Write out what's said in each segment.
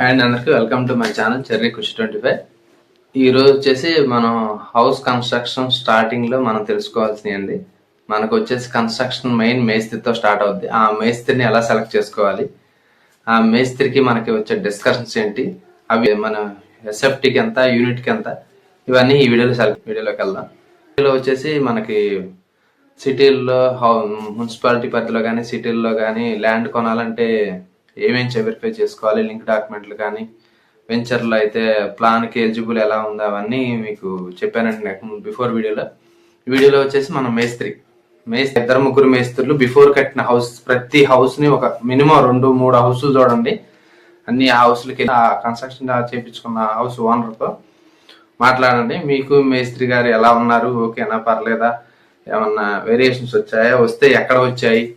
And అందరికి welcome to my channel Cherry Khushi twenty five. ఈరోజు వచ్చేసి మనం హౌస్ కన్స్ట్రక్షన్ స్టార్టింగ్లో మనం తెలుసుకోవాల్సినవి అండి. మనకు వచ్చేసి కన్స్ట్రక్షన్ మెయిన్ మేస్త్రితో స్టార్ట్ అవుద్ది. ఆ మేస్త్రిని ఎలా సెలెక్ట్ చేసుకోవాలి? ఆ మేస్త్రికి మనకి వచ్చే డిస్కషన్స్ ఏంటి? అవి మన ఎస్ఎఫ్టీకి ఎంత యూనిట్కి ఎంత? ఇవన్నీ ఈ వీడియోలో సెలెక్ట్ వీడియోలోకి వెళ్దాం. వీడియోలో వచ్చేసి మనకి సిటీల్లో హౌ మున్సిపాలిటీ పరిధిలో కానీ సిటీల్లో కానీ ల్యాండ్ కొనాలంటే ఏమేం వెరిఫై చేసుకోవాలి లింక్ డాక్యుమెంట్లు కానీ వెంచర్లో అయితే ప్లాన్కి ఎలిజిబుల్ ఎలా ఉందో అవన్నీ మీకు చెప్పానండి నాకు బిఫోర్ వీడియోలో. వీడియోలో వచ్చేసి మనం మేస్త్రి. మేస్త్రి ఇద్దరు ముగ్గురు మేస్త్రులు బిఫోర్ కట్టిన హౌస్ ప్రతి హౌస్ని ఒక మినిమం రెండు మూడు హౌసులు చూడండి. అన్ని హౌస్లకి ఆ కన్స్ట్రక్షన్ చేయించుకున్న హౌస్ ఓనర్తో మాట్లాడండి. మీకు మేస్త్రి గారు ఎలా ఉన్నారు? ఓకేనా? పర్లేదా? ఏమన్నా వేరియేషన్స్ వచ్చాయా? వస్తే ఎక్కడ వచ్చాయి?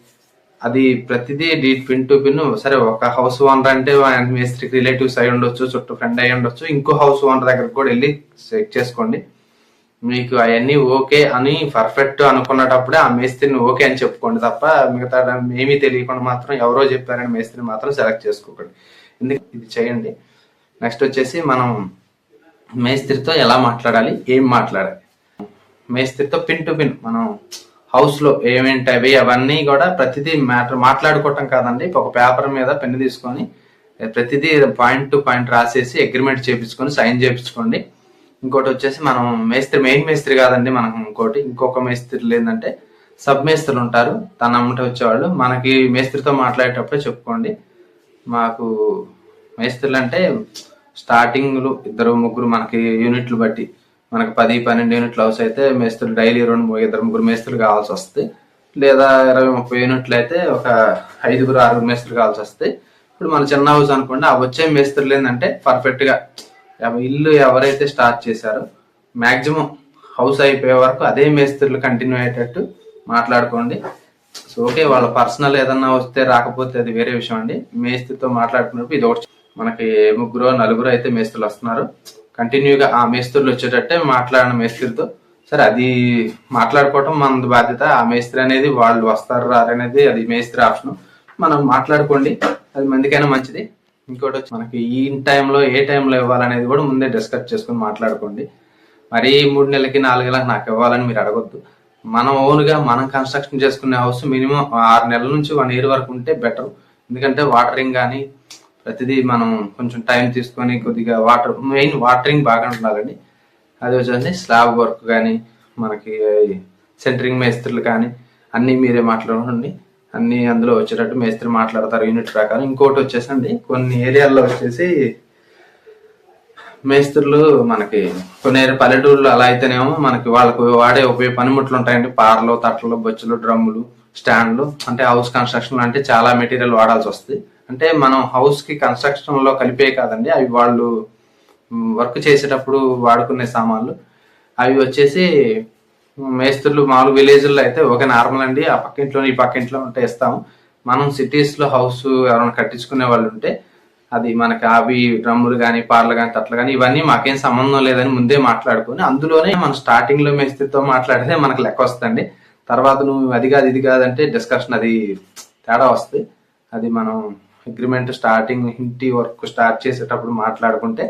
అది ప్రతిదీ డీ పిన్ టు పిన్. సరే ఒక హౌస్ ఓనర్ అంటే ఆయన మేస్త్రికి రిలేటివ్స్ అయి ఉండొచ్చు చుట్టూ ఫ్రెండ్ అయి ఉండొచ్చు. ఇంకో హౌస్ ఓనర్ దగ్గరకు కూడా వెళ్ళి చెక్ చేసుకోండి. మీకు అవన్నీ ఓకే అని పర్ఫెక్ట్ అనుకున్నటప్పుడే ఆ మేస్త్రిని ఓకే అని చెప్పుకోండి తప్ప మిగతా ఏమీ తెలియకుండా మాత్రం ఎవరో చెప్పారని మేస్త్రిని మాత్రం సెలెక్ట్ చేసుకోకండి. ఎందుకు ఇది చేయండి. నెక్స్ట్ వచ్చేసి మనం మేస్త్రితో ఎలా మాట్లాడాలి ఏం మాట్లాడాలి? మేస్త్రితో పిన్ టు పిన్. మనం హౌస్లో ఏమేంటి అవన్నీ కూడా ప్రతిదీ మ్యాటర్ మాట్లాడుకోవటం కాదండి. ఒక పేపర్ మీద పెన్ను తీసుకొని ప్రతిదీ పాయింట్ టు పాయింట్ రాసేసి అగ్రిమెంట్ చేపించుకొని సైన్ చేపించుకోండి. ఇంకోటి వచ్చేసి మనం మేస్త్రి మెయిన్ మేస్త్రి కాదండి మనకు ఇంకోటి. ఇంకొక మేస్త్రి లేదంటే సబ్ మేస్త్రులు ఉంటారు. తన అమ్మట వచ్చేవాళ్ళు. మనకి మేస్త్రితో మాట్లాడేటప్పుడే చెప్పుకోండి. మాకు మేస్త్రులు అంటే స్టార్టింగ్లు ఇద్దరు ముగ్గురు మనకి యూనిట్లు బట్టి మనకి పది పన్నెండు యూనిట్లు హౌస్ అయితే మేస్త్రులు డైలీ రెండు మూడు- ఇద్దరు ముగ్గురు మేస్త్రులు కావాల్సి వస్తుంది. లేదా ఇరవై ముప్పై యూనిట్లు అయితే ఒక ఐదుగురు ఆరుగురు మేస్త్రులు కావాల్సి వస్తాయి ఇప్పుడు మన చిన్న హౌస్ అనుకోండి ఆ వచ్చే మేస్త్రులు ఏంటంటే పర్ఫెక్ట్గా ఇల్లు ఎవరైతే స్టార్ట్ చేశారో మాక్సిమం హౌస్ అయిపోయే వరకు అదే మేస్త్రులు కంటిన్యూ అయ్యేటట్టు మాట్లాడుకోండి. సో ఓకే వాళ్ళ పర్సనల్ ఏదన్నా వస్తే రాకపోతే అది వేరే విషయం అండి. మేస్త్రితో మాట్లాడుకున్నప్పుడు ఇది ఒకటి మనకి ముగ్గురు నలుగురు అయితే మేస్త్రులు వస్తున్నారు. కంటిన్యూగా ఆ మేస్త్రులు వచ్చేటట్టే మాట్లాడిన మేస్త్రితో సరే అది మాట్లాడుకోవటం మన బాధ్యత ఆ మేస్త్రి అనేది వాళ్ళు వస్తారు రారనేది అది మేస్త్రి ఆప్షన్. మనం మాట్లాడుకోండి అది మందికైనా మంచిది. ఇంకోటి వచ్చి మనకి ఈ టైంలో ఏ టైంలో ఇవ్వాలనేది కూడా ముందే డిస్కస్ చేసుకుని మాట్లాడుకోండి. మరీ మూడు నెలలకి నాలుగు నెలలకు నాకు ఇవ్వాలని మీరు అడగొద్దు. మనం ఓన్గా మనం కన్స్ట్రక్షన్ చేసుకునే హౌస్ మినిమం ఆరు నెలల నుంచి వన్ ఇయర్ వరకు ఉంటే బెటర్. ఎందుకంటే వాటరింగ్ కానీ ప్రతిదీ మనం కొంచెం టైం తీసుకొని కొద్దిగా వాటర్ మెయిన్ వాటరింగ్ బాగా ఉండాలండి. అది వచ్చేసి స్లాబ్ వర్క్ కానీ మనకి సెంటరింగ్ మేస్త్రులు కానీ అన్నీ మీరే మాట్లాడండి అన్ని అందులో వచ్చేటట్టు మేస్త్రి మాట్లాడతారు యూనిట్ ప్రకారం. ఇంకోటి వచ్చేసండి కొన్ని ఏరియాల్లో వచ్చేసి మేస్త్రులు మనకి కొన్ని పల్లెటూళ్ళు అలా అయితేనేమో మనకి వాళ్ళకు వాడే ఉపయోగ పనిముట్లు ఉంటాయండి. పార్లు తట్టలు బొచ్చులు డ్రమ్ములు స్టాండ్లు. అంటే హౌస్ కన్స్ట్రక్షన్ అంటే చాలా మెటీరియల్ వాడాల్సి వస్తుంది. అంటే మనం హౌస్కి కన్స్ట్రక్షన్లో కలిపే కాదండి. అవి వాళ్ళు వర్క్ చేసేటప్పుడు వాడుకునే సామాన్లు. అవి వచ్చేసి మేస్త్రులు మామూలు విలేజ్లో అయితే ఒక నార్మల్ అండి. ఆ పక్కింట్లో ఈ పక్కింట్లో ఉంటే ఇస్తాము. మనం సిటీస్లో హౌస్ ఎవరైనా కట్టించుకునే వాళ్ళు ఉంటే అది మనకి అవి డ్రమ్ములు కానీ పార్లు కానీ తట్లు కానీ ఇవన్నీ మాకేం సంబంధం లేదని ముందే మాట్లాడుకొని అందులోనే మనం స్టార్టింగ్లో మేస్త్రితో మాట్లాడితే మనకు లెక్క వస్తుంది తర్వాత నువ్వు అది కాదు ఇది కాదంటే డిస్కషన్ అది తేడా వస్తుంది. అది మనం అగ్రిమెంట్ స్టార్టింగ్ ఇంటి వర్క్ స్టార్ట్ చేసేటప్పుడు మాట్లాడుకుంటే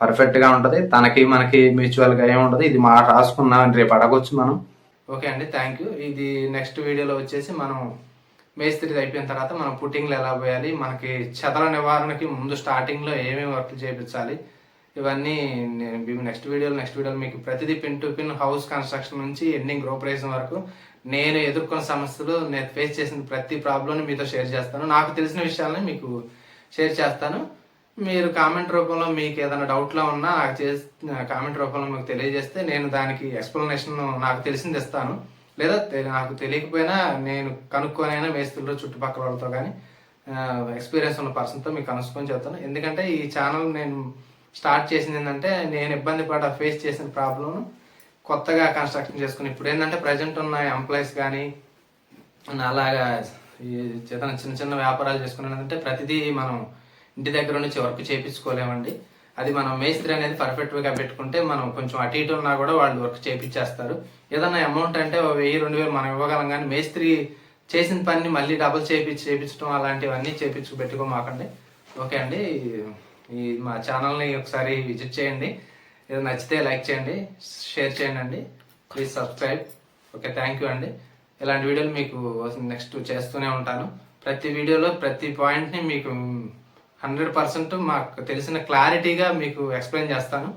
పర్ఫెక్ట్గా ఉంటది. తనకి మనకి మ్యూచువల్గా ఇది మా రాసుకున్నాం రేపు అడగొచ్చు మనం. ఓకే అండి థ్యాంక్ యూ ఇది నెక్స్ట్ వీడియోలో వచ్చేసి మనం మేస్త్రి అయిపోయిన తర్వాత మనం పుట్టింగ్లు ఎలా పోయాలి మనకి చెదల నివారణకి ముందు స్టార్టింగ్లో ఏమేమి వర్క్ చేయించాలి ఇవన్నీ నేను నెక్స్ట్ వీడియోలో నెక్స్ట్ వీడియోలో మీకు ప్రతిదీ pin to pin house construction నుంచి ఎండింగ్ గ్రోపరేషన్ వరకు నేను ఎదుర్కొన్న సమస్యలు నేను ఫేస్ చేసిన ప్రతి ప్రాబ్లమ్ని మీతో షేర్ చేస్తాను. నాకు తెలిసిన విషయాలని మీకు షేర్ చేస్తాను. మీరు కామెంట్ రూపంలో మీకు ఏదైనా డౌట్లో ఉన్నా నాకు చేసి కామెంట్ రూపంలో మీకు తెలియజేస్తే నేను దానికి ఎక్స్ప్లెనేషన్ నాకు తెలిసింది ఇస్తాను. లేదా నాకు తెలియకపోయినా నేను కనుక్కొనైనా మేస్తుల్లో చుట్టుపక్కల వాళ్ళతో కానీ ఎక్స్పీరియన్స్ ఉన్న పర్సన్తో మీకు కనుక్కొని చెప్తాను. ఎందుకంటే ఈ ఛానల్ నేను స్టార్ట్ చేసింది ఏంటంటే నేను ఇబ్బంది పడ ఫేస్ చేసిన ప్రాబ్లమ్ను కొత్తగా కన్స్ట్రక్షన్ చేసుకుని ఇప్పుడు ఏంటంటే ప్రజెంట్ ఉన్న ఎంప్లాయీస్ కానీ అలాగా ఈ ఏదైనా చిన్న చిన్న వ్యాపారాలు చేసుకున్నానంటే ప్రతిదీ మనం ఇంటి దగ్గర నుంచి వర్క్ చేయించుకోలేమండి అది మనం మేస్త్రి అనేది పర్ఫెక్ట్గా పెట్టుకుంటే మనం కొంచెం అటు ఇటు ఉన్నా కూడా వాళ్ళు వర్క్ చేయించేస్తారు ఏదన్నా అమౌంట్ అంటే వెయ్యి రెండు వేలు మనం ఇవ్వగలం కానీ మేస్త్రి చేసిన పని మళ్ళీ డబుల్ చేయించి చేయించడం అలాంటివన్నీ చేయించు పెట్టుకోమాకండి. ఓకే అండి ఈ మా ఛానల్ని ఒకసారి విజిట్ చేయండి. ఇది నచ్చితే లైక్ చేయండి షేర్ చేయండి అండి. Please subscribe okay thank you అండి. ఇలాంటి వీడియోలు మీకు నెక్స్ట్ చేస్తూనే ఉంటాను. ప్రతి వీడియోలో ప్రతి పాయింట్ని మీకు హండ్రెడ్ పర్సెంట్ మాకు తెలిసిన క్లారిటీగా మీకు ఎక్స్ప్లెయిన్ చేస్తాను.